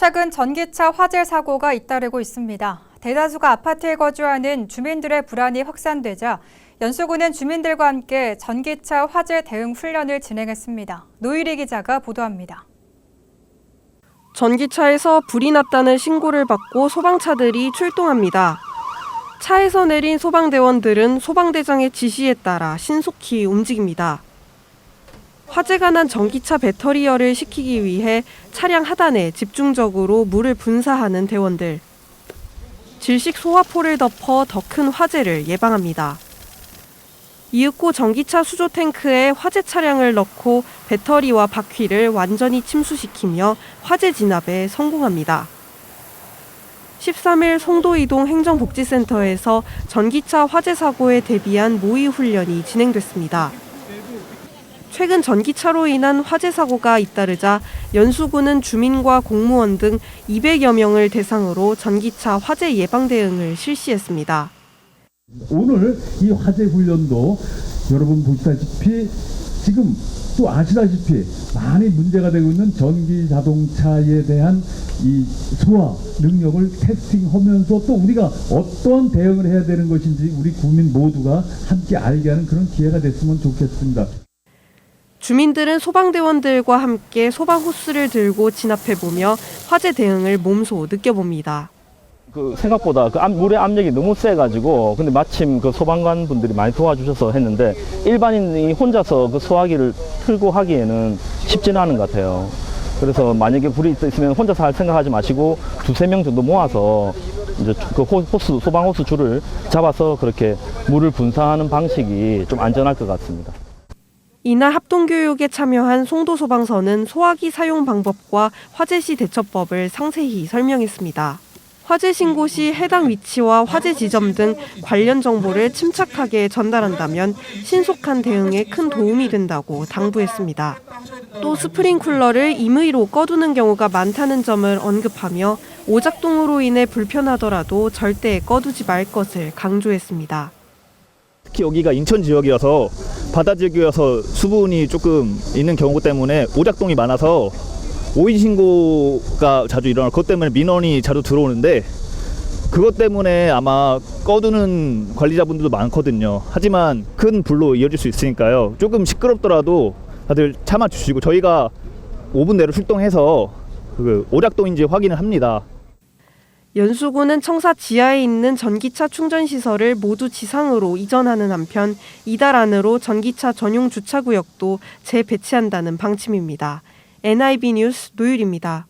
최근 전기차 화재 사고가 잇따르고 있습니다. 대다수가 아파트에 거주하는 주민들의 불안이 확산되자 연수구는 주민들과 함께 전기차 화재 대응 훈련을 진행했습니다. 노일희 기자가 보도합니다. 전기차에서 불이 났다는 신고를 받고 소방차들이 출동합니다. 차에서 내린 소방대원들은 소방대장의 지시에 따라 신속히 움직입니다. 화재가 난 전기차 배터리열을 식히기 위해 차량 하단에 집중적으로 물을 분사하는 대원들. 질식 소화포를 덮어 더 큰 화재를 예방합니다. 이윽고 전기차 수조 탱크에 화재 차량을 넣고 배터리와 바퀴를 완전히 침수시키며 화재 진압에 성공합니다. 13일 송도 이동 행정복지센터에서 전기차 화재 사고에 대비한 모의 훈련이 진행됐습니다. 최근 전기차로 인한 화재 사고가 잇따르자 연수구는 주민과 공무원 등 200여 명을 대상으로 전기차 화재 예방 대응을 실시했습니다. 오늘 이 화재 훈련도 여러분 보시다시피 지금 또 아시다시피 많이 문제가 되고 있는 전기 자동차에 대한 이 소화 능력을 테스팅하면서 또 우리가 어떤 대응을 해야 되는 것인지 우리 국민 모두가 함께 알게 하는 그런 기회가 됐으면 좋겠습니다. 주민들은 소방대원들과 함께 소방 호스를 들고 진압해 보며 화재 대응을 몸소 느껴봅니다. 그 생각보다 그 압- 물의 압력이 너무 세가지고 근데 마침 그 소방관 분들이 많이 도와주셔서 했는데 일반인이 혼자서 그 소화기를 틀고 하기에는 쉽지는 않은 것 같아요. 그래서 만약에 불이 있으면 혼자서 할 생각하지 마시고 두세 명 정도 모아서 이제 그 호- 호스 소방 호스 줄을 잡아서 그렇게 물을 분사하는 방식이 좀 안전할 것 같습니다. 이날 합동교육에 참여한 송도 소방서는 소화기 사용 방법과 화재 시 대처법을 상세히 설명했습니다. 화재 신고 시 해당 위치와 화재 지점 등 관련 정보를 침착하게 전달한다면 신속한 대응에 큰 도움이 된다고 당부했습니다. 또 스프링쿨러를 임의로 꺼두는 경우가 많다는 점을 언급하며 오작동으로 인해 불편하더라도 절대 꺼두지 말 것을 강조했습니다. 특히 여기가 인천 지역이어서 바다 지역이어서 수분이 조금 있는 경우 때문에 오작동이 많아서 오인 신고가 자주 일어나고 그것 때문에 민원이 자주 들어오는데 그것 때문에 아마 꺼두는 관리자분들도 많거든요. 하지만 큰 불로 이어질 수 있으니까요. 조금 시끄럽더라도 다들 참아 주시고 저희가 5분 내로 출동해서 그 오작동인지 확인을 합니다. 연수구는 청사 지하에 있는 전기차 충전 시설을 모두 지상으로 이전하는 한편 이달 안으로 전기차 전용 주차구역도 재배치한다는 방침입니다. NIB 뉴스 노율입니다.